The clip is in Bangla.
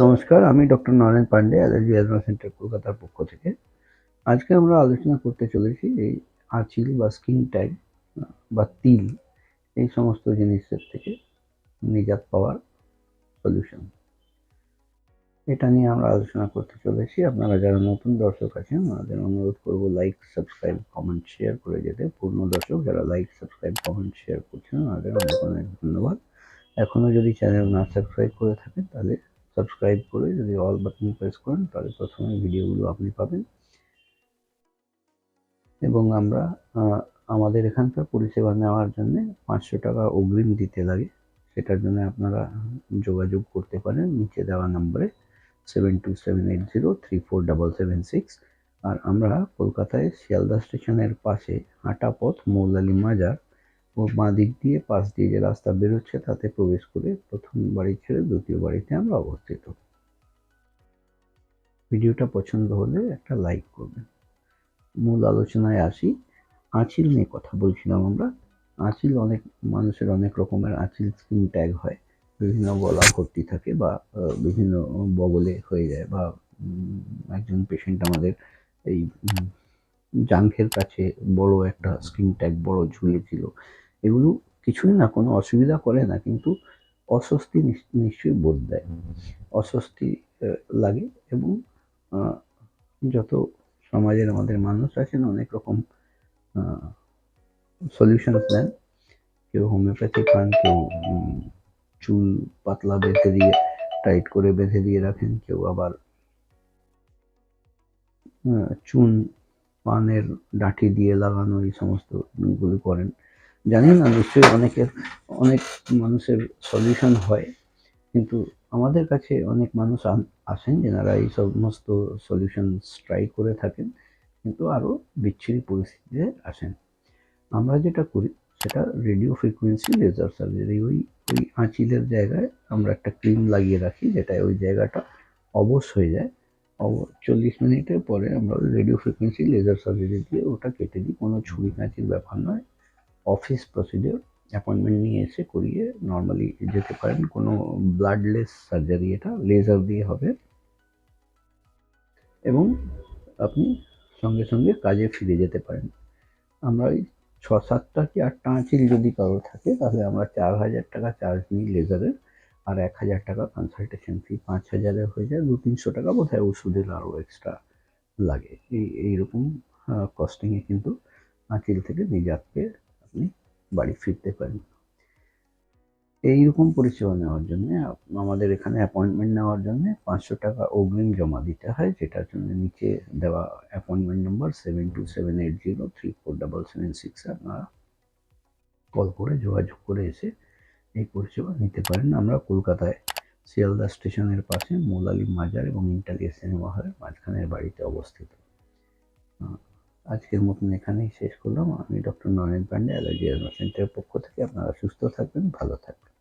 নমস্কার, আমি doctor Narayan Pandey, allergy asthma centre কলকাতার পক্ষ থেকে। আজকে আমরা আলোচনা করতে চলেছি এই আঁচিল বা স্কিন ট্যাগ, বা তিল, এই সমস্ত জিনিসের থেকে নিজাত পাওয়ার সলিউশন এটা নিয়ে আমরা আলোচনা করতে চলেছি। আপনারা যারা নতুন দর্শক আছেন, আমাদের অনুরোধ করব লাইক সাবস্ক্রাইব কমেন্ট শেয়ার করে যেতে। পূর্ণ দর্শক যারা লাইক সাবস্ক্রাইব কমেন্ট শেয়ার করছেন আমাদের অনেক অনেক ধন্যবাদ। এখনও যদি চ্যানেল না সাবস্ক্রাইব করে থাকেন, তাহলে সাবস্ক্রাইব করে যদি অল বাটন প্রেস করেন, তাহলে প্রথমে ভিডিওগুলো আপনি পাবেন। এবং আমরা আমাদের এখানকার পরিষেবা নেওয়ার জন্য পাঁচশো টাকা অগ্রিম দিতে লাগে। সেটার জন্য আপনারা যোগাযোগ করতে পারেন নিচে দেওয়া নম্বরে seven two seven eight zero three four double seven six. আর আমরা কলকাতায় শিয়ালদা স্টেশনের পাশে হাঁটা পথ মৌলালি মাজার ও বাঁ দিক দিয়ে, পাশ দিয়ে যে রাস্তা বেরোচ্ছে, তাতে প্রবেশ করে প্রথম বাড়ি ছেড়ে দ্বিতীয় বাড়িতে আমরা অবস্থিত। ভিডিওটা পছন্দ হলে একটা লাইক করবেন। মূল আলোচনায় আসি। আঁচিল নিয়ে কথা বলছিলাম আমরা। আঁচিল অনেক, মানুষের অনেক রকমের আঁচিল স্কিন ট্যাগ হয়। বিভিন্ন গলা ভর্তি থাকে বা বিভিন্ন বগলে হয়ে যায় বা একজন পেশেন্ট আমাদের এই জাঙ্ঘের কাছে বড় একটা স্কিন ট্যাগ, বড় ঝুলেছিল। এগুলো কিছুই না, কোনো অসুবিধা করে না, কিন্তু অস্বস্তি নিশ- নিশ্চয়ই বোধ দেয়। অস্বস্তি লাগে এবং যত সমাজের আমাদের মানুষ আছেন, অনেক রকম সলিউশন নেন কেউ হোমিওপ্যাথি খান, কেউ চুল পাতলা বেঁধে দিয়ে টাইট করে বেঁধে দিয়ে রাখেন, কেউ আবার চুন, পানের ডাঁটি দিয়ে লাগানো, এই সমস্ত করেন। জানি না, নিশ্চয়ই অনেকের, অনেক মানুষের সলিউশন হয়। কিন্তু আমাদের কাছে অনেক মানুষ আসেন যেনারা এই সমস্ত সলিউশন ট্রাই করে থাকেন, কিন্তু আরও বিচ্ছিরি পরিস্থিতিতে আসেন। আমরা যেটা করি, সেটা রেডিও ফ্রিকোয়েন্সি লেজার সার্জারি ওই ওই আঁচিলের জায়গায় আমরা একটা ক্রিম লাগিয়ে রাখি যেটা ওই জায়গাটা অবশ হয়ে যায়। অব, চল্লিশ মিনিটের পরে আমরা রেডিও ফ্রিকোয়েন্সি লেজার সার্জারি দিয়ে ওটা কেটে দিই, কোনো ছুরি কাঁচির ব্যাপার নয়। অফিস প্রসিডিওর অ্যাপয়েন্টমেন্ট নিয়ে এসে করিয়ে নর্মালি যেতে পারেন। কোনো ব্লাডলেস সার্জারি এটা লেজার দিয়ে হবে। এবং আপনি সঙ্গে সঙ্গে কাজে ফিরে যেতে পারেন। আমরা ওই ছ সাতটা কি আটটা আঁচিল যদি কারও থাকে, তাহলে আমরা চার হাজার টাকা চার্জ নিই লেজারের আর এক হাজার টাকা কনসালটেশন ফি পাঁচ হাজারের হয়ে যায়। দু তিনশো টাকা বোধ হয় ওষুধের আরও এক্সট্রা লাগে। এই, এইরকম কস্টিংয়ে কিন্তু আঁচিল থেকে নিজাত পেয়ে আপনি বাড়ি ফিরতে পারেন। এইরকম পরিষেবা নেওয়ার জন্য, আমাদের এখানে অ্যাপয়েন্টমেন্ট নেওয়ার জন্য পাঁচশো টাকা অগ্রিম জমা দিতে হয়, যেটার জন্য নিচে দেওয়া appointment number seven two seven eight zero three four double seven six আপনারা কল করে যোগাযোগ করে এসে এই পরিষেবা নিতে পারেন। আমরা কলকাতায় শিয়ালদা স্টেশনের পাশে, মৌলালি মাজার এবং ইন্টারিয়ার সিনেমা হলের মাঝখানের বাড়িতে অবস্থিত। আজকের মতন এখানেই শেষ করলাম। আমি ডক্টর নরেন পান্ডে, অ্যালার্জি সেন্টারের পক্ষ থেকে আপনারা সুস্থ থাকবেন, ভালো থাকবেন।